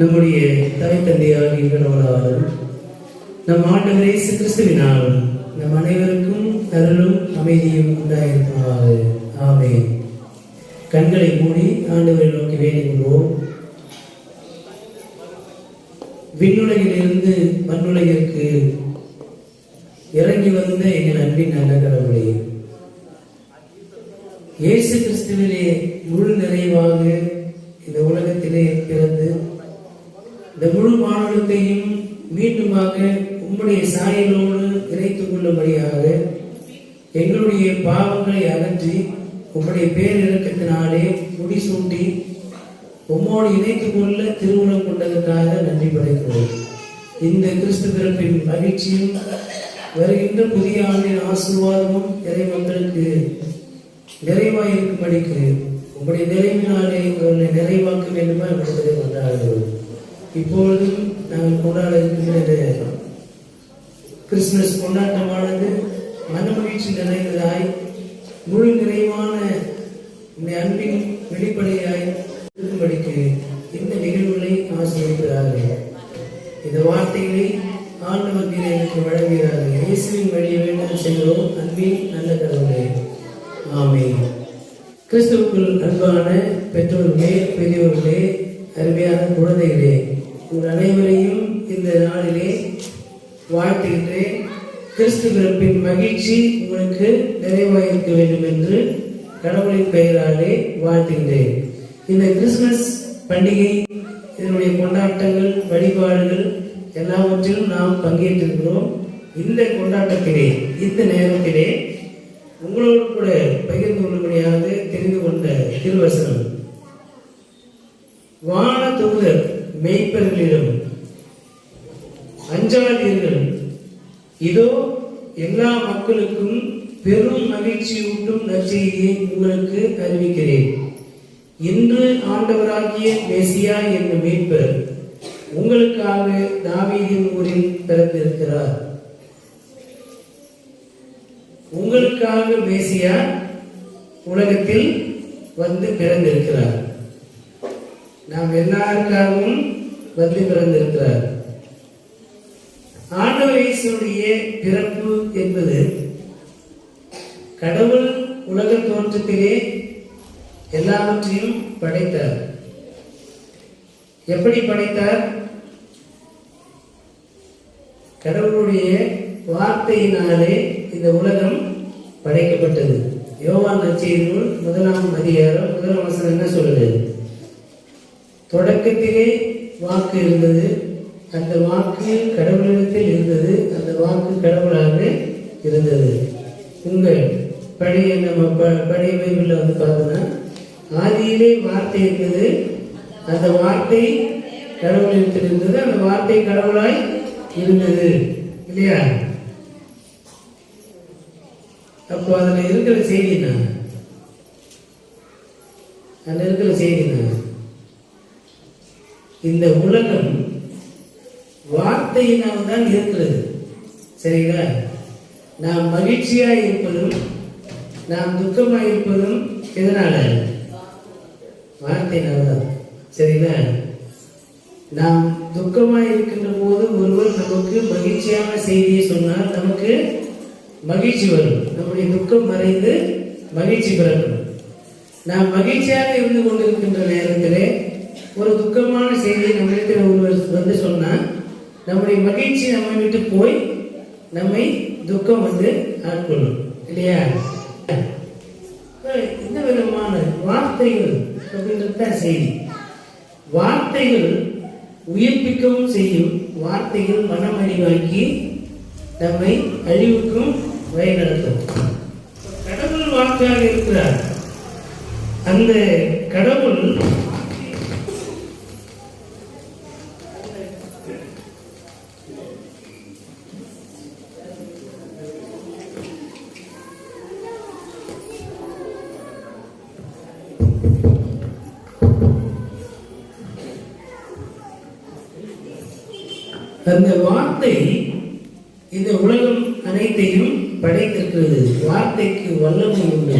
நம்முடைய தாய் தந்தையாக கடவுளாலும் நம் ஆண்டவர் இயேசு கிறிஸ்துவினால் நம் அனைவருக்கும் அருளும் அமைதியும் உண்டாயிருக்குமாக ஆமே கண்களை மூடி ஆண்டவரை நோக்கி வேண்டிக் கொள்வோம் விண்ணுலகிலிருந்து மண்ணுலகிற்கு இறங்கி வந்த எங்கள் அன்பின் நல்ல கடவுளே இயேசு கிறிஸ்துவிலே முழு நிறைவாக இந்த உலகத்திலே பிறந்து இந்த முழு மாநிலத்தையும் மீண்டுமாக உம்முடைய சாயலோடு இணைத்துக் கொள்ளும்படியாக எங்களுடைய பாவங்களை அகற்றி உம்முடைய பேரிறக்கத்தினாலே முடிசூட்டி உம்மோடு இணைத்துக் கொள்ள திருமணம் கொண்டதற்காக நன்றி படைக்கிறோம். இந்த கிறிஸ்து பிறப்பின் மகிழ்ச்சியும் வருகின்ற புதிய ஆண்டின் ஆசீர்வாதமும் இறை மக்களுக்கு நிறைவாய் இருக்கும்படிக்கு உங்களுடைய நிறைவினாலே அவர்களை நிறைவாக்க வேண்டுமா? என்பதை கொண்டாடுகிறோம் இப்பொழுதும் நாங்கள் கொண்டாட இருக்கின்ற கிறிஸ்துமஸ் கொண்டாட்டமானது மனமகிழ்ச்சி நிறைந்ததாய் முழு நிறைவான இந்த அன்பின் வெளிப்படையாய் இருக்கும்படிக்கு இந்த நிகழ்வுகளை ஆசீர்வதிக்கிறார்கள் இந்த வார்த்தைகளை ஆண்டவர் எனக்கு வழங்குகிறார்கள் இயேசுவின் வழியை வேண்டும் செய்கிறோம் அன்பின் நல்ல கடவுளே ஆமே கிறிஸ்துவுக்குள் அன்பான பெற்றோர்களே பெரியவர்களே அருமையான குழந்தைகளே உங்கள் அனைவரையும் இந்த நாளிலே வாழ்த்துகின்றேன். கிறிஸ்து பிறப்பின் மகிழ்ச்சி உங்களுக்கு நிறைவாயிருக்க வேண்டும் என்று கடவுளின் பெயராலே வாழ்த்துகின்றேன். இந்த கிறிஸ்துமஸ் பண்டிகை இதனுடைய கொண்டாட்டங்கள் வழிபாடுகள் எல்லாவற்றிலும் நாம் பங்கேற்றிருக்கிறோம். இந்த கொண்டாட்டத்திலே இந்த நேரத்திலே உங்களோடு கூட பகிர்ந்து கொள்ளும்படியாக தெரிந்து கொண்ட திருவசனம். வான தூதர் மெய்ப்பர்களிடம் அஞ்சாதீர்கள் இதோ எல்லா மக்களுக்கும் பெரும் மகிழ்ச்சியூட்டும் நற்செய்தியை உங்களுக்கு அறிவிக்கிறேன். இன்று ஆண்டவராகிய மெசியா என்னும் மீட்பர் உங்களுக்காக தாவீதின் ஊரில் பிறந்திருக்கிறார். உங்களுக்காக மேசியா உலகத்தில் வந்து பிறந்திருக்கிறார். நாம் எல்லாருக்காகவும் வந்து பிறந்திருக்கிறார். ஆண்டவர் இயேசுடைய பிறப்பு என்பது கடவுள் உலக தோற்றத்திலே எல்லாவற்றையும் படைத்தார். எப்படி படைத்தார்? கடவுளுடைய வார்த்தையினாலே இந்த உலகம் படைக்கப்பட்டது. யோவான் நற்செய்தி முதலாம் அதிகாரம் முதலாம் வசனம் என்ன சொல்லுது? தொடக்கத்திலே வாக்கு இருந்தது. அந்த வாக்கு கடவுளிடத்தில் இருந்தது. அந்த வாக்கு கடவுளாக இருந்தது. உங்கள் பழைய நம்ம ப- பழைய பைபிளில் வந்து பார்த்தோன்னா ஆதியிலே வார்த்தை இருந்தது. அந்த வார்த்தை கடவுளிடத்தில் இருந்தது. அந்த வார்த்தை கடவுளாய் இருந்தது. இல்லையா? அப்போ அதில் இருக்கிற செய்தி என்ன? அதில் இருக்கிற செய்தி இந்த உலகம் வார்த்தையினால் தான் இருக்கிறது. சரிங்களா? நாம் மகிழ்ச்சியாக இருப்பதும் நாம் துக்கமாக இருப்பதும் எதனால? வார்த்தையினால் தான் சரிங்களா? நாம் துக்கமாக இருக்கின்ற போது ஒருவர் நமக்கு மகிழ்ச்சியான செய்தியை சொன்னால் நமக்கு மகிழ்ச்சி வரும். நம்முடைய துக்கம் மறைந்து மகிழ்ச்சி பிறக்கும். நாம் மகிழ்ச்சியாக இருந்து கொண்டிருக்கின்ற நேரத்திலே ஒரு துக்கமான செய்தியை நம்மிடத்தில் ஒருவர் வந்து சொன்னால் நம்முடைய மகிழ்ச்சி நம்மை விட்டு போய் நம்மை துக்கம் வந்து ஆட்கொள்ளும். இல்லையா? இந்த விதமான வார்த்தைகள் அப்படின்றது செய்தி. வார்த்தைகள் உயிர்ப்பிக்கவும் செய்யும். வார்த்தைகள் மனமழிவாக்கி நம்மை அழிவுக்கும் வழிநடத்தும். கடவுள் வாக்காக இருக்கிறார். அந்த கடவுள் வார்த்தைக்கு வல்லமை உண்டு.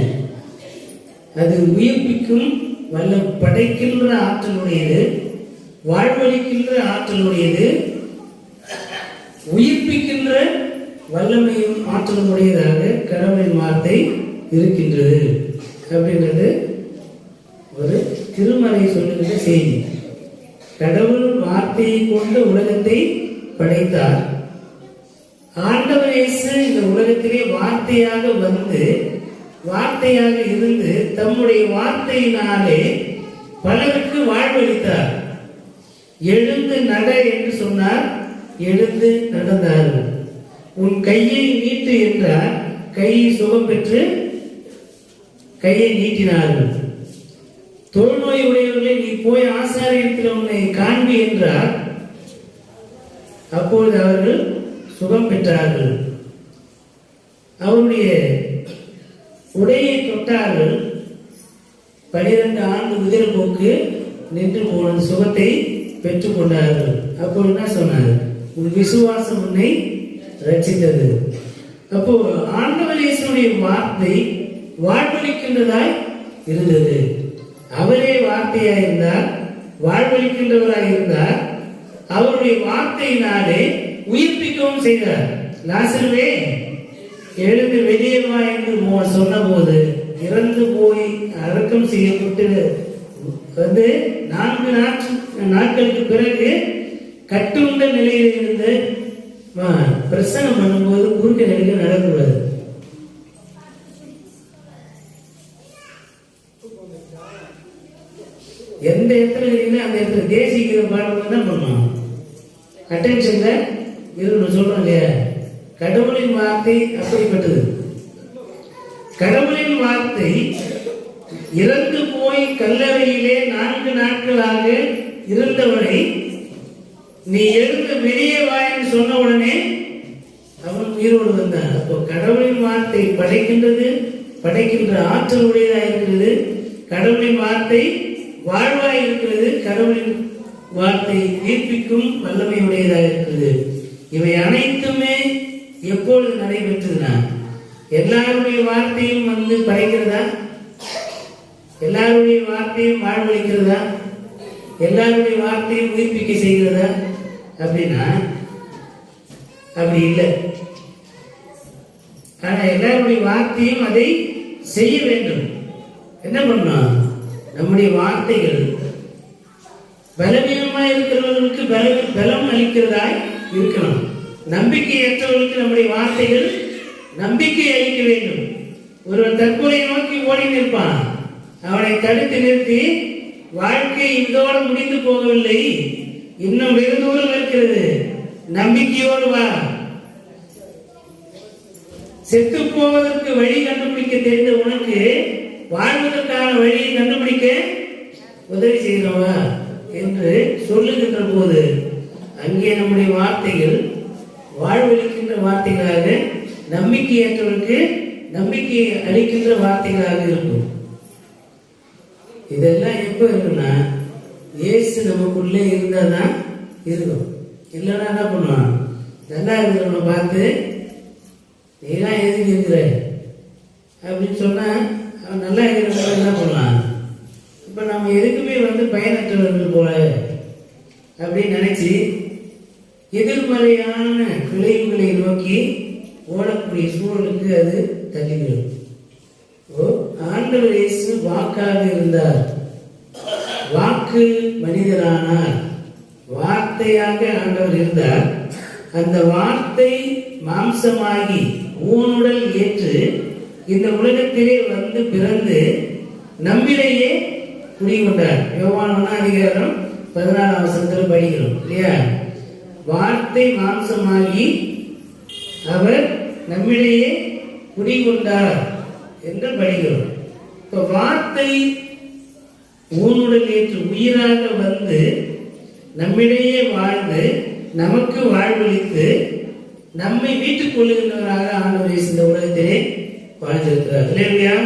அது உயிர்ப்பிக்கும் வல்ல படைக்கின்ற ஆற்றலுடையது வாழ்வழிக்கின்ற ஆற்றலுடையது உயிர்ப்பிக்கின்ற வல்லமையும் ஆற்றலும் உடையதாக கடவுளின் வார்த்தை இருக்கின்றது. அப்படின்றது ஒரு திருமலை சொல்லுகின்ற செய்தி. கடவுள் வார்த்தையை கொண்டு உலகத்தை படைத்தார். ஆண்டவர் இயேசு இந்த உலகத்திலே வார்த்தையாக வந்து வார்த்தையாக இருந்து தம்முடைய வார்த்தையினாலே பலருக்கு வாழ்வளித்தார். எழுந்து நட என்று சொன்னார் எழுந்து நடந்தார்கள் உன் கையை நீட்டு என்றார் கையை சுகம் பெற்று கையை நீட்டினார்கள் தொழுநோய் உடையவர்களை நீ போய் ஆசாரியத்தில் உன்னை காண்பி என்றார். அப்பொழுது அவர்கள் சுகம் பெற்றார்கள். அவருடைய உடையை தொட்டார்கள். பனிரெண்டு ஆண்டு உதிர் போக்கு நின்று போன சுகத்தை பெற்றுக் கொண்டார்கள். அப்போ என்ன சொன்னார்? உன் விசுவாசம் உன்னை ரச்சித்தது அப்போ ஆண்டவர் இயேசுடைய வார்த்தை வாழ்வளிக்கின்றதாய் இருந்தது. அவரே வார்த்தையாய் இருந்தார் வாழ்வளிக்கின்றவராய் இருந்தார் அவருடைய வார்த்தையினாலே உயிர்ப்பிக்கவும் செய்தார் லாசருவே எழுந்து வெளியே வா என்று மோ- சொன்னபோது இறந்து போய் அடக்கம் செய்யப்பட்டு வந்து நான்கு நாட்கள் நாட்களுக்கு பிறகு கட்டுண்ட நிலையில் இருந்து பிரசனம் பண்ணும்போது குறுக்க நெடுக்க நடக்கூடாது எந்த இடத்துல இருக்கீங்களோ அந்த இடத்துல தேசிய பாடம் தான் பண்ணுவாங்க. பண்ணணும் அட்டென்ஷன்ல இருக்கணும் சொல்றோம் இல்லையா? கடவுளின் வார்த்தை அப்படிப்பட்டது. கடவுளின் வார்த்தை இறந்து போய் கல்லறையிலே நான்கு நாட்களாக இருந்தவனை நீ எழுந்து வெளியே வாயின்னு சொன்ன உடனே அவன் உயிரோடு வந்தான். அப்போ கடவுளின் வார்த்தை படைக்கின்றது படைக்கின்ற ஆற்றல் உடையதாக இருக்கிறது. கடவுளின் வார்த்தை வாழ்வாய் இருக்கிறது. கடவுளின் வார்த்தை நீர்ப்பிக்கும் வல்லமை உடையதாக இருக்கிறது. இவை அனைத்துமே எப்பொழுது நடைபெற்றதுனா? எல்லாருடைய வார்த்தையும் வந்து படைக்கிறதா? எல்லாருடைய வார்த்தையும் வாழ்வளிக்கிறதா எல்லாருடைய வார்த்தையும் உயிர்ப்பிக்க செய்கிறதா? அப்படின்னா அப்படி இல்லை. ஆனா எல்லாருடைய வார்த்தையும் அதை செய்ய வேண்டும். என்ன பண்ணணும் நம்முடைய வார்த்தைகள் பலவீனமா இருக்கிறவர்களுக்கு பல பலம் அளிக்கிறதாய் இருக்கணும் நம்பிக்கையற்றவர்களுக்கு நம்முடைய வார்த்தைகள் நம்பிக்கை அளிக்க வேண்டும். ஒருவன் தற்கொலை நோக்கி ஓடி நிற்பான். அவனை தடுத்து நிறுத்தி வாழ்க்கை இதோடு முடிந்து போகவில்லை. இன்னும் வெகு தூரம் இருக்கிறது. நம்பிக்கையோடு வா. செத்து போவதற்கு வழி கண்டுபிடிக்க தெரிந்த உனக்கு வாழ்வதற்கான வழியை கண்டுபிடிக்க உதவி செய்கிறவா? என்று சொல்லுகின்ற போது அங்கே நம்முடைய வார்த்தைகள் வாழ்வளிக்கின்ற வார்த்தைகளாக நம்பிக்கையற்றவருக்கு நம்பிக்கை அளிக்கின்ற வார்த்தைகளாக இருக்கும். இதெல்லாம் எப்போ இருக்குன்னா இயேசு நமக்குள்ளே இருந்தால் தான் இருக்கும். இல்லைன்னா என்ன பண்ணுவான்? நல்லா இருக்கிறவனை பார்த்து நீலாம் எதுக்கு இருக்கிற? அப்படின்னு சொன்னா அவன் நல்லா இருக்கிறவங்க என்ன பண்ணலாம் இப்போ நம்ம எதுக்குமே வந்து பயனற்றவர்கள் போல அப்படின்னு நினைச்சு எதிர்மறையான விளைவுகளை நோக்கி ஓடக்கூடிய சூழலுக்கு அது தள்ளிவிடும் ஓ ஆண்டவர் இயேசு வாக்காக இருந்தார். வாக்கு மனிதரானார். வார்த்தையாக ஆண்டவர் இருந்தார். அந்த வார்த்தை மாம்சமாகி ஊனுடல் ஏற்று இந்த உலகத்திலே வந்து பிறந்து நம்மிலேயே குடிகொண்டார். யோவான் அதிகாரம் பதினாலாம் வசனத்தில் படிக்கிறோம் இல்லையா? வார்த்தை மாம்சமாகி அவர் நம்மிடையே குடிகொண்டார் என்று படிக்கிறோம். இப்ப வார்த்தை ஊனுடன் நேற்று உயிராக வந்து நம்மிடையே வாழ்ந்து நமக்கு வாழ்வளித்து நம்மை வீட்டுக் கொள்ளுகின்றவராக ஆண்டவர் இந்த உலகத்திலே வாழ்ந்திருக்கிறார். இல்லையா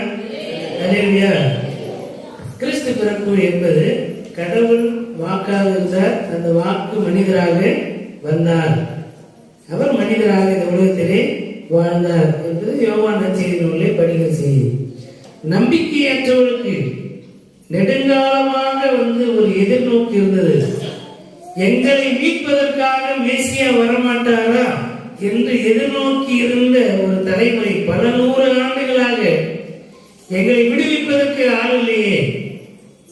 இல்லையா கிறிஸ்து பிறப்பு என்பது கடவுள் வாக்காக இருந்தார். அந்த வாக்கு மனிதராக வந்தார். அவர் மனிதராக இந்த உலகத்திலே வாழ்ந்தார் என்பது யோவான் நற்செய்தி நூலை படிக்க செய்யும். நம்பிக்கையற்றவர்களுக்கு நெடுங்காலமாக வந்து ஒரு எதிர்நோக்கு இருந்தது. எங்களை மீட்பதற்காக மேசியா வரமாட்டாரா என்று எதிர்நோக்கி இருந்த ஒரு தலைமுறை பல நூறு ஆண்டுகளாக எங்களை விடுவிப்பதற்கு ஆள் இல்லையே.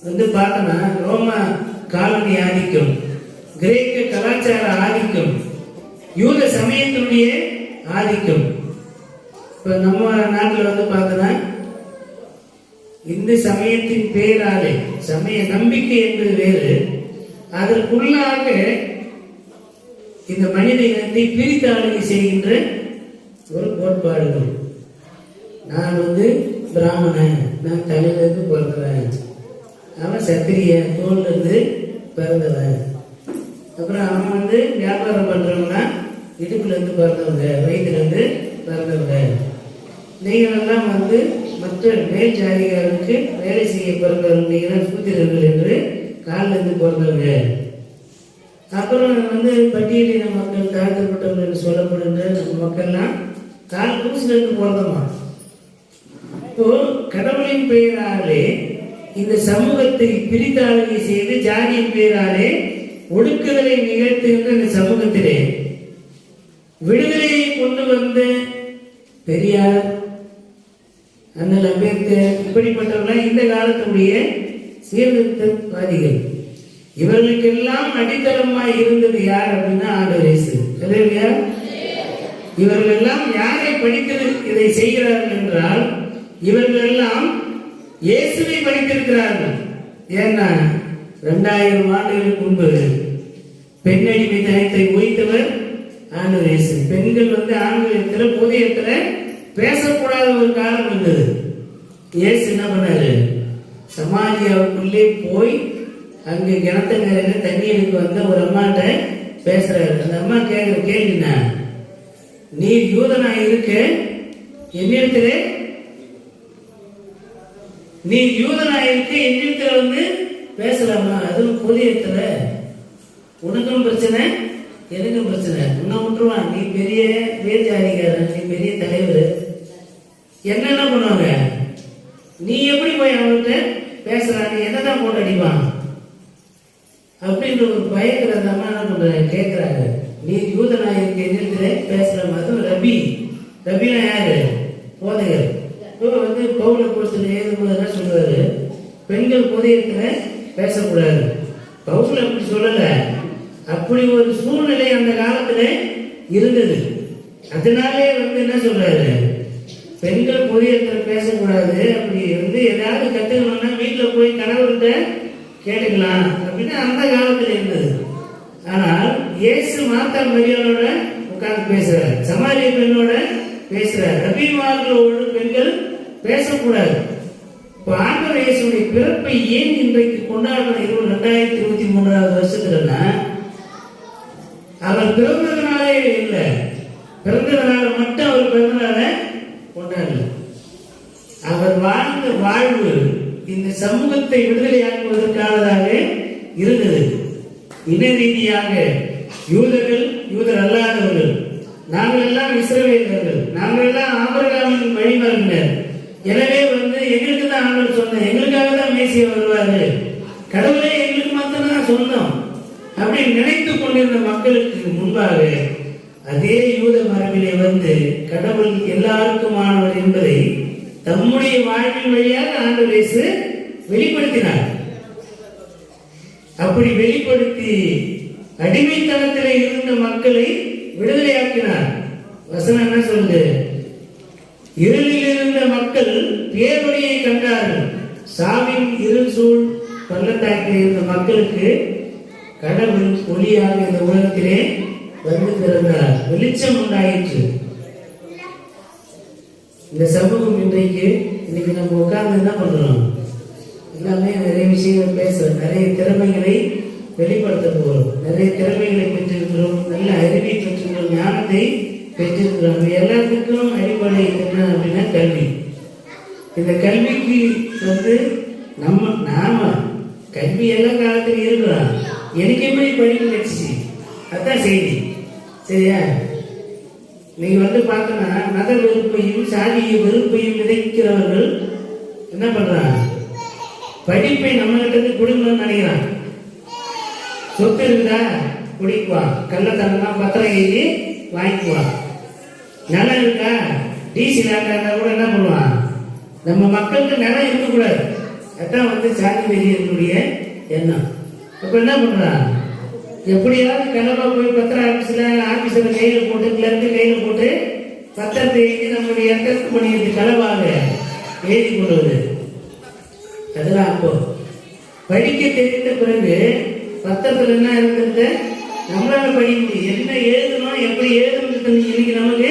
வந்து பார்த்தோன்னா ரோம காலனி ஆதிக்கம். கிரேக்க கலாச்சார ஆதிக்கம். யூத சமயத்தினுடைய ஆதிக்கம். இப்ப நம்ம நாட்டில் வந்து பார்த்தோன்னா இந்த சமயத்தின் பேராலே சமய நம்பிக்கை என்பது வேறு. அதற்குள்ளாக இந்த மனித இனத்தை பிரித்தாளுகை செய்கின்ற ஒரு கோட்பாடுகள். நான் வந்து பிராமணன் நான் தலையிலிருந்து பிறந்தவன். அவன் சத்திரிய தோல்ல இருந்து பிறந்தவன். அப்புறம் அவன் வந்து வியாபாரம் பண்றவனா இடுப்புல இருந்து பிறந்தவங்க வயிற்றுல இருந்து பிறந்தவங்க. நீங்களெல்லாம் வந்து மற்ற மேல் ஜாதிகாரருக்கு வேலை செய்ய பிறந்தவங்க நீங்கள் சூத்திரர்கள் என்று காலில் இருந்து பிறந்தவங்க அப்புறம் வந்து பட்டியலின மக்கள் தாழ்த்தப்பட்டவங்க என்று சொல்லப்படுகின்ற நம்ம மக்கள்லாம் கால் பூசில இருந்து பிறந்தமா இப்போ கடவுளின் பெயராலே இந்த சமூகத்தை பிரித்தாளுகை செய்து ஜாதியின் பெயராலே ஒடுக்குதலை நிகழ்த்துகின்ற இந்த சமூகத்திலே விடுதலையை கொண்டு வந்த பெரியார் அண்ணல் அம்பேத்கர் இப்படிப்பட்டவர்கள் இந்த காலத்துடைய சீர்திருத்தவாதிகள். இவர்களுக்கெல்லாம் அடித்தளமாய் இருந்தது யார் அப்படின்னா ஆண்டவர் இவர்கள் எல்லாம் யாரை? படித்தது இதை செய்கிறார்கள் என்றால் இவர்கள் எல்லாம் இயேசுவை படித்திருக்கிறார்கள். ஏன்னா ரெண்டாயிரம் ஆண்டுகளுக்கு முன்பு பெண்ணடிமைத்தனத்தை ஒழித்தவர் ஆண்டவர் இயேசு. பெண்கள் வந்து ஆண்களிடத்துல புதியத்துல பேசக்கூடாத ஒரு காலம் இருந்தது இயேசு என்ன பண்ணாரு? சமாஜியாவுக்குள்ளே போய் அங்க கிணத்தங்கரையில தண்ணி எடுக்க வந்த ஒரு அம்மாட்ட பேசுறாரு. அந்த அம்மா கேட்கிற கேள்வினா நீ யூதனா இருக்க என்னிடத்துல நீ யூதனா இருக்க என்னிடத்துல வந்து பேசலாமா? அதுவும் புதியத்தில் உனக்கும் பிரச்சனை எனக்கும் பிரச்சனை. உன்னை விட்டுருவான். நீ பெரிய வேஜாதிகாரன் நீ பெரிய தலைவர். என்னென்ன பண்ணுவாங்க? நீ எப்படி போய் அவன்கிட்ட பேசுறான்? நீ என்னதான் போட்டு அடிப்பான்? அப்படின்ற ஒரு பயத்துல அந்த அம்மா என்ன பண்ற கேட்கிறாங்க நீ யூதநாயகருக்கு எதிர்த்து பேசுற மாதிரி ரபி. ரபினா யாரு? போதைகள். இப்போ வந்து பவுல கொடுத்துல ஏதும்போது சொல்லுவாரு? பெண்கள் புதையத்துல பேசக்கூடாது. பவுல அப்படி சொல்லல. அப்படி ஒரு சூழ்நிலை அந்த காலத்துல இருந்தது. அதனாலே வந்து என்ன சொல்றாரு? பெண்கள் புதியத்துல பேசக்கூடாது. அப்படி வந்து ஏதாவது கத்துக்கணும்னா வீட்டில் போய் கணவர்கிட்ட கேட்டுக்கலாம் அப்படின்னு அந்த காலத்துல இருந்தது. ஆனால் இயேசு மாத்தா மரியாதோட உட்கார்ந்து பேசுறாரு. சமாரிய பெண்ணோட பேசுறாரு. ரபிமார்களோடு பெண்கள் பேசக்கூடாது. இப்போ ஆண்டவர் இயேசுடைய பிறப்பை ஏன் இன்றைக்கு கொண்டாடுற இருபது ரெண்டாயிரத்தி இருபத்தி மூன்றாவது வருஷத்துலன்னா அவர் பிறந்ததுனாலே இல்லை. பிறந்ததுனால மட்டும் அவர் பிறந்தனால கொண்டாடல. அவர் வாழ்ந்த வாழ்வு இந்த சமூகத்தை விடுதலையாக்குவதற்கானதாக இருந்தது. இன ரீதியாக யூதர்கள் யூதர் அல்லாதவர்கள் நாங்கள் எல்லாம் இஸ்ரவேலர்கள் நாங்கள் எல்லாம் ஆபரகாமின் வழிமரபினர் எனவே வந்து எங்களுக்கு தான் ஆண்டவர் சொன்னோம் எங்களுக்காக தான் மேசிய வருவாரு. கடவுளே எங்களுக்கு மட்டும்தான் சொன்னோம் அப்படி நினைத்து கொண்டிருந்த மக்களுக்கு முன்பாக அதே யூத மரபிலே வந்து கடவுள் எல்லாருக்குமானவர் என்பதை தம்முடைய வாழ்வின் வழியாக ஆண்டு வெளிப்படுத்தினார். அப்படி வெளிப்படுத்தி அடிமைத்தனத்தில் இருந்த மக்களை விடுதலையாக்கினார். வசனம் என்ன சொல்லுது? இருளில் இருந்த மக்கள் பேரொழியை கண்டார்கள். சாவின் இருள் சூழ் பள்ளத்தாக்கில் இருந்த மக்களுக்கு கடவுள் ஒளியாக இந்த உலகத்திலே வந்து பிறந்தார். வெளிச்சம் உண்டாயிற்று. இந்த சமூகம் இன்றைக்கு இன்னைக்கு நம்ம உட்கார்ந்து என்ன பண்றோம்? எல்லாமே நிறைய விஷயங்கள் பேசுறோம். நிறைய திறமைகளை வெளிப்படுத்த போகிறோம் நிறைய திறமைகளை பெற்றிருக்கிறோம். நல்ல அறிவை பெற்றிருக்கிறோம். ஞானத்தை பெற்றிருக்கிறோம். எல்லாத்துக்கும் அடிப்படை என்ன அப்படின்னா கல்வி. இந்த கல்விக்கு வந்து நம்ம நாம கல்வி எல்லா காலத்திலும் இருக்கிறோம். எனக்கு எப்படி படிப்பு அதான் செய்தி. சரியா? நீங்க வந்து பார்த்தோன்னா மத வெறுப்பையும் சாதிய வெறுப்பையும் விதைக்கிறவர்கள் என்ன பண்றாங்க? படிப்பை நம்ம கிட்ட இருந்து கொடுக்கணும்னு நினைக்கிறான் சொத்து இருக்குதா குடிக்குவா. கள்ளத்தனமா பத்திரம் எழுதி வாங்கிக்குவா. நிலம் இருக்கா? டிசி லேண்டா கூட என்ன பண்ணுவான் நம்ம மக்களுக்கு நிலம் இருக்கக்கூடாது. அதான் வந்து சாதி வெளியனுடைய எண்ணம். அப்ப என்ன பண்றான் எப்படியாவது கிளம்ப போய் பத்திர ஆபீஸ்ல ஆபீஸ்ல கையில போட்டு கிளர்க்கு கையில போட்டு பத்திரத்தை எழுதி நம்முடைய எத்தனை பண்ணியது களவாக எழுதி கொள்வது அதெல்லாம் அப்போ. படிக்க தெரிந்த பிறகு பத்திரத்துல என்ன இருந்தது நம்மளால படிக்க முடியும் என்ன எழுதணும் எப்படி எழுதணும்னு இன்னைக்கு நமக்கு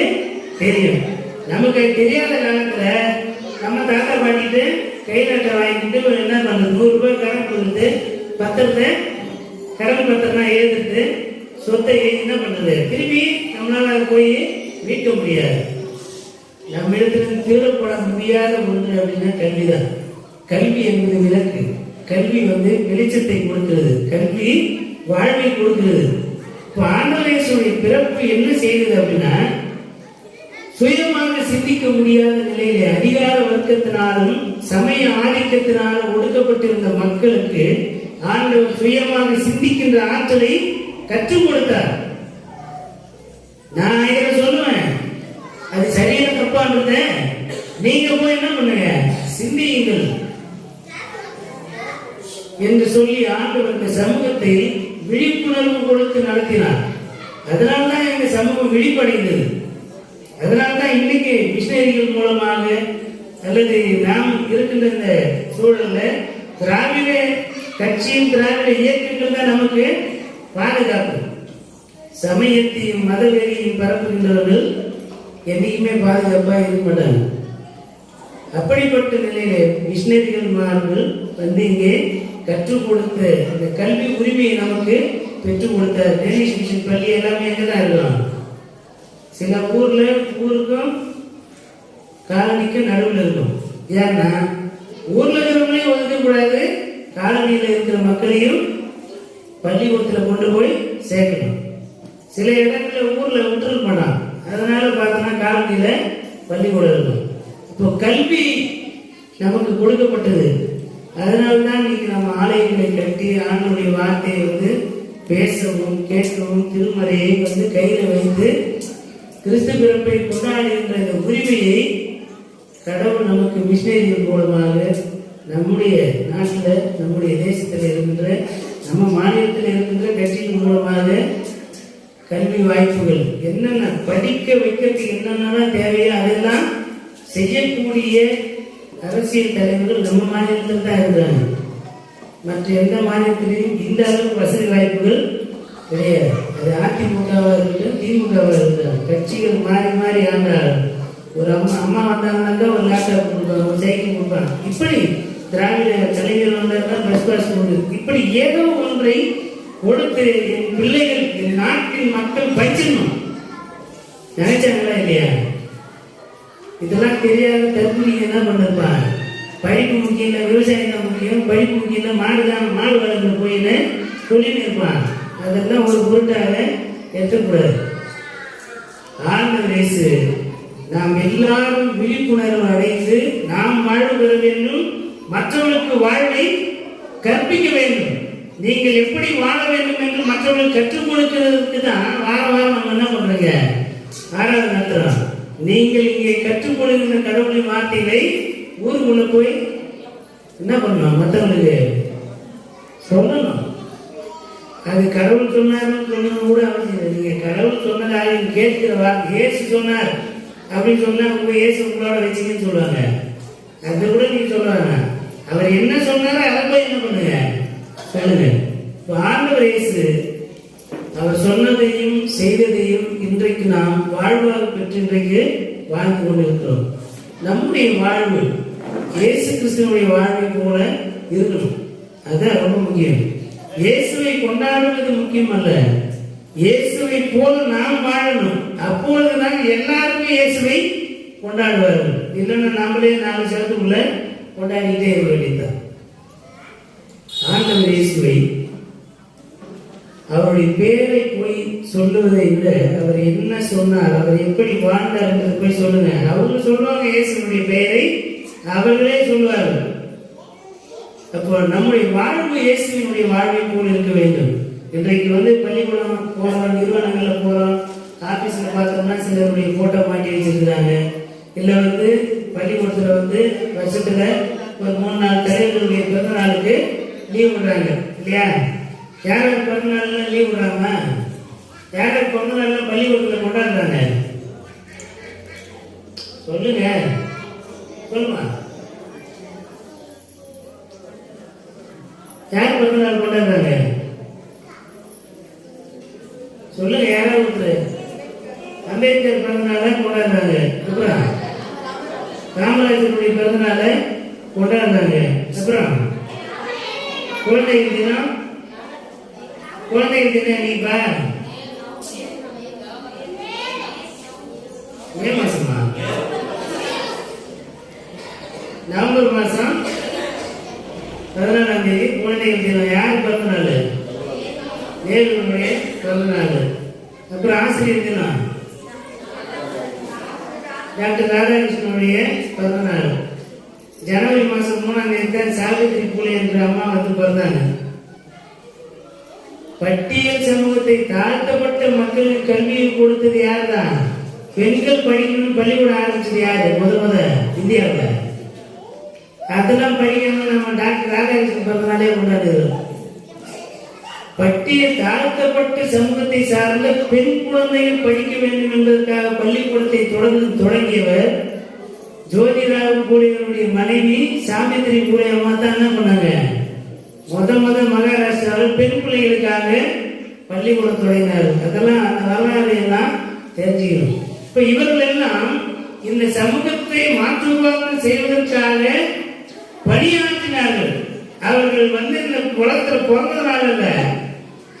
தெரியும். நமக்கு தெரியாத காலத்துல நம்ம தாத்தா பாட்டிட்டு கைநாட்டை வாங்கிட்டு என்ன பண்றது? நூறு ரூபாய் கடன் கொடுத்து பத்திரத்தை கடன் பத்திரமா எழுதிட்டு சொத்தை என்ன பண்ணுது. திரும்பி நம்மளால அதை போய் மீட்க முடியாது. நம்ம இடத்துல திருடப்பட முடியாத ஒன்று அப்படின்னா கல்விதான். கல்வி என்பது விளக்கு. கல்வி வந்து வெளிச்சத்தை கொடுக்கிறது. கல்வி வாழ்வை கொடுக்கிறது. இப்போ ஆண்டவரேசுடைய பிறப்பு என்ன செய்தது அப்படின்னா சுயமாக சிந்திக்க முடியாத நிலையில அதிகார வர்க்கத்தினாலும் சமய ஆதிக்கத்தினாலும் ஒடுக்கப்பட்டிருந்த மக்களுக்கு ஆண்டவர் சுயமாக சிந்திக்கின்ற ஆற்றலை கற்றுக் கொடுத்தார். நான் இதை சொல்லுவேன். அது சரியான இருந்தேன் நீங்க போய் என்ன பண்ணுங்க? சிந்தியுங்கள். என்று சொல்லி ஆண்டவர் இந்த சமூகத்தை விழிப்புணர்வு கொடுத்து நடத்தினார். அதனால்தான் எங்க சமூகம் விழிப்படைந்தது. அதனால்தான் இன்னைக்கு மிஷினரிகள் மூலமாக அல்லது நாம் இருக்கின்ற இந்த சூழல்ல திராவிட கட்சியும் திராவிட இயக்கங்கள் தான் நமக்கு பாதுகாப்பு. சமயத்தையும் மதவெறியையும் பரப்புகின்றவர்கள் என்னைக்குமே பாதுகாப்பா இருக்க மாட்டாங்க. அப்படிப்பட்ட நிலையில மிஷினரிகள் மார்கள் வந்து இங்கே கற்றுக் கொடுத்த இந்த கல்வி உரிமையை நமக்கு பெற்றுக் கொடுத்தார். டெனிஷ் மிஷன் பள்ளி எல்லாமே எங்க தான் சில ஊர்ல ஊருக்கும் காலனிக்கும் நடுவில் இருக்கும். ஏன்னா ஊர்ல இருக்கிறவங்களையும் ஒதுக்க கூடாது காலனியில் இருக்கிற மக்களையும் பள்ளிக்கூடத்தில் கொண்டு போய் சேர்க்கணும். சில இடங்களில் ஊரில் விட்டுருக்க பண்ணாங்க. அதனால பார்த்தோன்னா காலனியில் பள்ளிக்கூடம் இருக்கும். இப்போ கல்வி நமக்கு கொடுக்கப்பட்டது. அதனால தான் இன்னைக்கு நம்ம ஆலயங்களை கட்டி ஆண்களுடைய வார்த்தையை வந்து பேசவும் கேட்கவும் திருமறையை வந்து கையில் வைத்து கிறிஸ்து பிறப்பை கொண்டாடுகின்ற இந்த உரிமையை கடவுள் நமக்கு மிஷினரிகள் மூலமாக நம்முடைய நாட்டில் நம்முடைய தேசத்தில் இருக்கின்ற நம்ம மாநிலத்தில் இருக்கின்ற கட்சியின் மூலமாக கல்வி வாய்ப்புகள் என்னென்ன படிக்க வைக்கிறதுக்கு என்னென்னலாம் தேவையோ அதெல்லாம் செய்யக்கூடிய அரசியல் தலைவர்கள் நம்ம மாநிலத்தில் தான் இருக்கிறாங்க. மற்ற எந்த மாநிலத்திலையும் இந்த அளவுக்கு வசதி வாய்ப்புகள் கிடையாது. அது அதிமுகவாக இருக்கட்டும் திமுகவாக இருக்கட்டும். கட்சிகள் மாறி மாறி ஆண்டாள் ஒரு அம்மா அம்மா வந்தாங்கன்னாக்கா ஒரு லேப்டாப் கொடுப்பாங்க ஒரு சைக்கிள் கொடுப்பாங்க. இப்படி திராவிட கலைஞர் வந்தாருன்னா பஸ் பாஸ் கொடு இப்படி ஏதோ ஒன்றை கொடுத்து என் பிள்ளைகள் என் நாட்டின் மக்கள் பயிற்சணும் நினைச்சாங்களா இல்லையா? இதெல்லாம் தெரியாத தற்கொலை என்ன பண்ணிருப்பா படிப்பு முக்கியம் இல்லை விவசாயம் தான் முக்கியம் படிப்பு முக்கியம் இல்லை மாடு தான் மாடு வளர்ந்து போயின்னு சொல்லின்னு இருப்பான் அதெல்லாம் ஒரு பொருட்டாக எடுத்துக்கூடாது. ஆழ்ந்த நாம் எல்லாரும் விழிப்புணர்வு அடைந்து நாம் வாழ்வு பெற வேண்டும். மற்றவர்களுக்கு வாழ்வை கற்பிக்க வேண்டும். நீங்கள் எப்படி வாழ வேண்டும் என்று மற்றவர்களுக்கு கற்றுக் கொடுக்கிறதுக்கு தான் வார வாரம் நம்ம என்ன பண்றீங்க? ஆறாவது நடத்துறோம். நீங்கள் இங்கே கற்றுக் கொடுக்கிற கடவுளின் வார்த்தைகளை ஊருக்குள்ள போய் என்ன பண்ணணும்? மற்றவங்களுக்கு சொல்லணும். அது கடவுள் சொன்னார்னு சொல்லணும் கூட அவசியம் இல்லை. நீங்க கடவுள் சொன்னதாக கேட்கிற வார்த்தை இயேசு சொன்னார். அப்படின்னு சொன்னா உங்க இயேசு உங்களோட வச்சுக்கன்னு சொல்லுவாங்க. அது கூட நீங்க சொல்லுவாங்க அவர் என்ன சொன்னாரோ அதை போய் என்ன பண்ணுங்க? சொல்லுங்க. ஆண்டவர் இயேசு அவர் சொன்னதையும் செய்ததையும் இன்றைக்கு நாம் வாழ்வாக பெற்று இன்றைக்கு வாழ்ந்து கொண்டிருக்கிறோம். நம்முடைய வாழ்வு இயேசு கிறிஸ்துவனுடைய வாழ்வை போல இருக்கணும். அதுதான் ரொம்ப முக்கியம். இயேசுவை கொண்டாடுவது முக்கியம் அல்ல இயேசுவை போல நாம் வாழணும். அப்பொழுதுதான் எல்லாருமே இயேசுவை கொண்டாடுவார்கள். இல்லைன்னா நம்மளே நாலு சேர்த்துக்குள்ள கொண்டாடிட்டே இருக்க வேண்டியதுதான். ஆண்டவர் இயேசுவை அவருடைய பேரை போய் சொல்லுவதை விட அவர் என்ன சொன்னார் அவர் எப்படி வாழ்ந்தார் என்று போய் சொல்லுங்க. அவங்க சொல்லுவாங்க இயேசுடைய பெயரை அவர்களே சொல்வார்கள் அப்போ நம்முடைய வாழ்வு இயேசுவினுடைய வாழ்வை போல் இருக்க வேண்டும். இன்றைக்கு வந்து பள்ளிக்கூடம் போகிறோம் நிறுவனங்களில் போகிறோம் ஆஃபீஸில் பார்த்தோம்னா சிலருடைய ஃபோட்டோ மாட்டி வச்சிருக்கிறாங்க. இல்லை வந்து பள்ளிக்கூடத்தில் வந்து வருஷத்தில் ஒரு மூணு நாள் தலைவர்களுடைய பிறந்த நாளுக்கு லீவ் விடுறாங்க இல்லையா? யாரும் பிறந்த நாள்லாம் லீவ் விடுறாங்க யாரும் பிறந்த நாள்லாம் பள்ளிக்கூடத்தில் கொண்டாடுறாங்க? சொல்லுங்க. சொல்லுமா? யார் பிறந்த நாள் கொண்டாடுறாங்க? சொல்லுங்க யாராவது ஒருத்தர். அம்பேத்கர் பிறந்த நாள் தான் கொண்டாடுறாங்க அப்புறம் காமராஜருடைய பிறந்த நாளை கொண்டாடுறாங்க. அப்புறம் குழந்தை தினம் குழந்தை தினம் நீ பார் மே மாசமா? நவம்பர் மாசம் பதினாலாம் தேதி குழந்தைகள் தினம். யார் பிறந்த நாள்? நேருடைய பிறந்த நாள். அப்புறம் ஆசிரியர் தினம். டாக்டர் ராதாகிருஷ்ணனுடைய பிறந்த நாள். ஜனவரி மாசம் மூணாம் சாவித்ரி பூலே என்ற அம்மா வந்து பிறந்தாங்க பட்டியல் சமூகத்தை தாழ்த்தப்பட்ட மக்களுக்கு கல்வியை கொடுத்தது யார் தான் பெண்கள் படிக்கணும் பள்ளிக்கூடம் ஆரம்பிச்சது யாரு? முத முத இந்தியாவில். அதெல்லாம் படிக்கணும் நம்ம டாக்டர் ராதாகிருஷ்ணன் பிறந்த நாளே கொண்டாடுகிறோம் பட்டியல் தாழ்த்தப்பட்ட சமூகத்தை சார்ந்த பெண் குழந்தைகள் படிக்க வேண்டும் என்பதற்காக பள்ளிக்கூடத்தை தொடர்ந்து தொடங்கியவர் ஜோதிராவ் பூலேவருடைய மனைவி சாமித்திரி பூலே அம்மா தான் என்ன பண்ணாங்க? முத முத மகாராஷ்டிராவில் பெண் பிள்ளைகளுக்காக பள்ளிக்கூடம் தொடங்கினார் அதெல்லாம் அந்த வரலாறு எல்லாம் தெரிஞ்சுக்கணும். இப்ப இவர்கள் எல்லாம் இந்த சமூகத்தை மாற்றுவாக்கம் செய்வதற்காக பணியாற்றினார்கள். அவர்கள் வந்து இந்த குளத்தில் பிறந்ததுனால அல்ல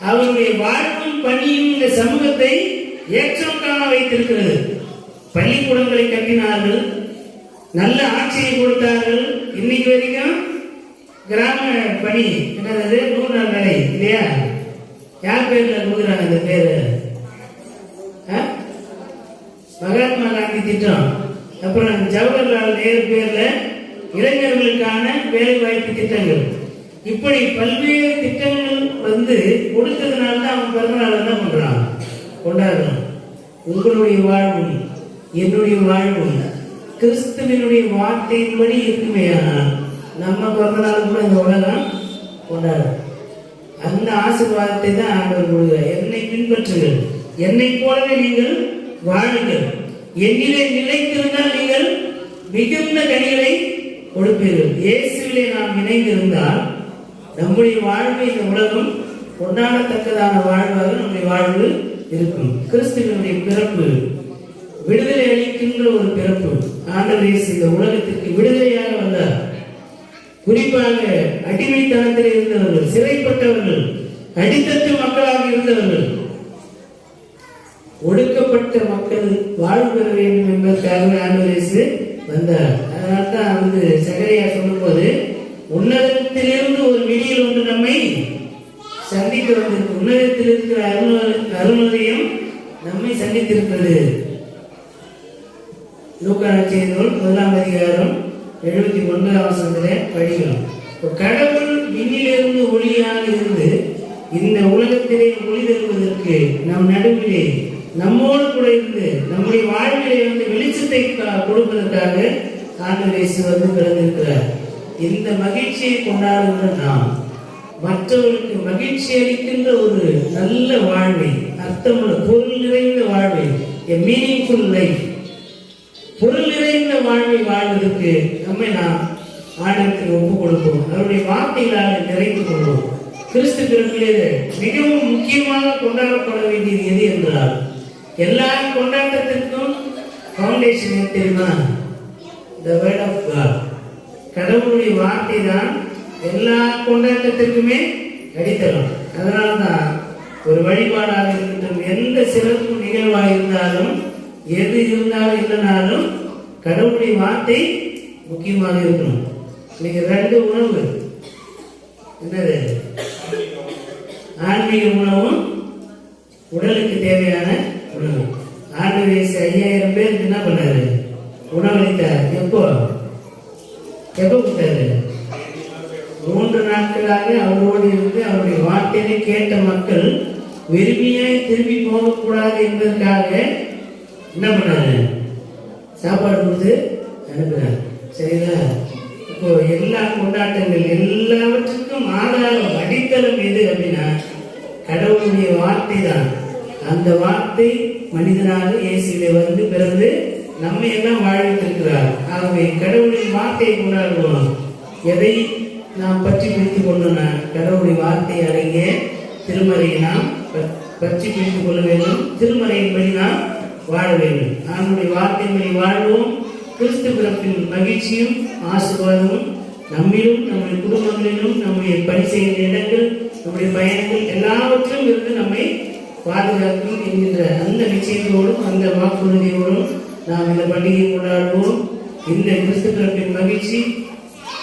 அவருடைய வாழ்வும் பணியும் இந்த சமூகத்தை ஏற்றம் காண வைத்திருக்கிறது. பள்ளிக்கூடங்களை கட்டினார்கள். நல்ல ஆட்சியை கொடுத்தார்கள். இன்னைக்கு வரைக்கும் கிராம பணி என்னது? நூறு நாள் வேலை இல்லையா? யார் பேர்ல கொடுக்குறாங்க இந்த பேரு? ஆ? மகாத்மா காந்தி திட்டம். அப்புறம் ஜவஹர்லால் நேரு பேர்ல இளைஞர்களுக்கான வேலை வாய்ப்பு திட்டங்கள். இப்படி பல்வேறு திட்டங்கள் வந்து கொடுத்ததுனால தான் அவன் பிறந்தநாள் என்ன பண்றான் கொண்டாடுறான். உங்களுடைய வாழ்வு என்னுடைய வாழ்வும் கிறிஸ்துவனுடைய வார்த்தையின்படி இருக்குமே. நம்ம பிறந்த நாள் கூட இந்த உலகம் கொண்டாடும். அந்த ஆசீர்வாதத்தை தான் ஆண்டவர் கொடுக்கிறார். என்னை பின்பற்றுங்கள். என்னை போலவே நீங்கள் வாழுங்கள். என்னிலே நிலைத்திருந்தால் நீங்கள் மிகுந்த கனிகளை கொடுப்பீர்கள். இயேசுவிலே நாம் இணைந்திருந்தால் நம்முடைய வாழ்வு இந்த உலகம் கொண்டாடத்தக்கதான வாழ்வாக நம்முடைய வாழ்வு இருக்கும். கிறிஸ்துவனுடைய பிறப்பு விடுதலை அளிக்கின்ற ஒரு பிறப்பு. ஆண்டவர் இயேசு இந்த உலகத்திற்கு விடுதலையாக வந்தார் குறிப்பாக அடிமைத்தனத்தில் இருந்தவர்கள் சிறைப்பட்டவர்கள் அடித்தட்டு மக்களாக இருந்தவர்கள் ஒடுக்கப்பட்ட மக்கள் வாழ்வு பெற வேண்டும் என்பதற்காக ஆண்டவர் இயேசு வந்தார். அதனால தான் வந்து சகரையா சொல்லும்போது உன்னதத்திலிருந்து ஒரு விடியல் ஒன்று நம்மை சந்திக்க வந்திருக்கு. உன்னதத்தில் இருக்கிற அருண- அருணோதயம் நம்மை சந்தித்திருக்கிறது. லூக்கான செய்தி நூல் முதலாம் அதிகாரம் எழுபத்தி ஒன்பதாம் வசனத்திலே படிக்கிறோம். கடவுள் விண்ணிலிருந்து ஒளியாக இருந்து இந்த உலகத்திலே ஒளி தருவதற்கு நம் நடுவிலே நம்மோடு கூட இருந்து நம்முடைய வாழ்விலே வந்து வெளிச்சத்தை கொடுப்பதற்காக ஆண்டவர் வந்து பிறந்திருக்கிறார். இந்த மகிழ்ச்சியை கொண்டாடுகிற நாம். மற்றவர்களுக்கு மகிழ்ச்சி அளிக்கின்ற ஒரு நல்ல வாழ்வை அர்த்தமுள்ள பொருள் நிறைந்த வாழ்வை a meaningful பொருள் நிறைந்த வாழ்வை வாழ்வதற்கு நம்மை நாம் ஆண்டவருக்கு ஒப்புக் கொடுப்போம் அவருடைய வார்த்தைகளால் நிறைந்து கொள்வோம். கிறிஸ்து பிறப்பிலே மிகவும் முக்கியமாக கொண்டாடப்பட வேண்டியது எது என்றால் எல்லா கொண்டாட்டத்திற்கும் ஃபவுண்டேஷன் தெரியுமா? த வேர்ட் ஆஃப் காட் கடவுளுடைய வார்த்தை தான் எல்லா கொண்டாட்டத்திற்குமே அடித்தளம். அதனால தான் ஒரு வழிபாடாக இருக்கட்டும் எந்த சிறப்பு நிகழ்வாக இருந்தாலும் எது இருந்தாலும் இல்லைனாலும் கடவுளுடைய வார்த்தை முக்கியமாக இருக்கணும். இன்னைக்கு ரெண்டு உணவு. என்னது? ஆன்மீக உணவும் உடலுக்கு தேவையான உணவு. ஆண்டு வயசு ஐயாயிரம் பேருக்கு என்ன பண்ணாரு? உணவளித்தார். எப்போ? எப்போ கொடுத்தாரு? மூன்று நாட்களாக அவரோடு இருந்து அவருடைய வார்த்தையை கேட்ட மக்கள் வெறுமையாய் திரும்பி போகக்கூடாது என்பதற்காக என்ன பண்ணாங்க சாப்பாடு கொடுத்து அனுப்புறாங்க சரிங்களா? இப்போ எல்லா கொண்டாட்டங்கள் எல்லாவற்றுக்கும் ஆதாரம் அடித்தளம் எது அப்படின்னா கடவுளுடைய வார்த்தை தான். அந்த வார்த்தை மனிதனாக இயேசுவிலே வந்து பிறந்து நம்மை எல்லாம் வாழ்வித்திருக்கிறார். ஆகவே கடவுளின் வார்த்தையை கொண்டாடுவோம். எதை நாம் பற்றி பிடித்துக் கொள்ளணும்னா கடவுளுடைய வார்த்தை அடங்கிய திருமறையை நாம் பற்றி பிடித்துக் கொள்ள வேண்டும். திருமறையின்படி நாம் வாழ வேண்டும். அவனுடைய வார்த்தைகளை வாழ்வோம். கிறிஸ்து பிறப்பின் மகிழ்ச்சியும் ஆசீர்வாதமும் நம்மிலும் நம்முடைய குடும்பங்களிலும் நம்முடைய பணி செய்கிற இடங்கள் நம்முடைய பயணங்கள் எல்லாவற்றிலும் இருந்து நம்மை பாதுகாக்கும் என்கின்ற அந்த நிச்சயத்தோடும் அந்த வாக்குறுதியோடும் நாம் இந்த பண்டிகை கொண்டாடுவோம். இந்த கிறிஸ்து பிறப்பின் மகிழ்ச்சி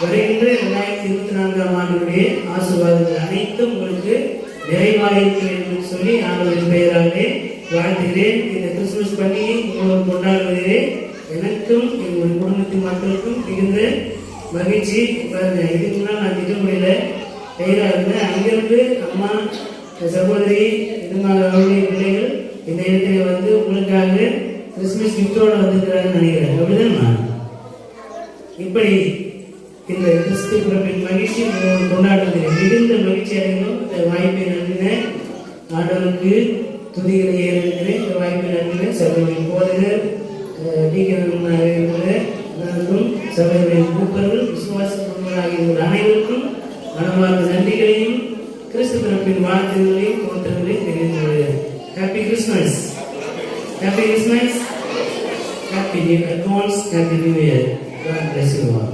வருகின்ற இரண்டாயிரத்தி இருபத்தி நான்காம் ஆண்டுடைய ஆசீர்வாதங்கள் அனைத்தும் உங்களுக்கு நிறைவாக இருக்க என்று சொல்லி நான் ஒரு பெயராலே வாழ்த்துகிறேன் இந்த கிறிஸ்துமஸ் பண்டிகை உங்களோடு எனக்கும் எங்களுடைய குடும்பத்தின் மக்களுக்கும் மிகுந்த மகிழ்ச்சி. பாருங்க இதுக்கு முன்னால் நான் திட்டமுடியல பெயராக இருந்தேன் அங்கிருந்து அம்மா சகோதரி இதுமாக அவருடைய பிள்ளைகள் இந்த இடத்துல வந்து உங்களுக்காக கிறிஸ்துமஸ் கிஃப்டோட வந்திருக்கிறாங்கன்னு நினைக்கிறேன். அப்படிதான் இப்படி இந்த கிறிஸ்து பிறப்பின் மகிழ்ச்சி உங்களோடு கொண்டாடுவதில் மிகுந்த மகிழ்ச்சி அடைந்தோம் இந்த வாய்ப்பை நன்றினேன் ஆண்டவருக்கு துதிகளை ஏறுகிறேன் இந்த வாய்ப்பை நன்றினேன் சகோதரின் போதகர் டிகனுக்கும் சகோதரின் மூப்பர்கள் விசுவாச குடும்பராகிய உங்கள் அனைவருக்கும் மனமார்ந்த நன்றிகளையும் கிறிஸ்து பிறப்பின் வாழ்த்துகளையும் தோற்றங்களையும் தெரிவித்து கொள்கிறேன். Happy Christmas happy Christmas happy new advance happy new year God bless you all.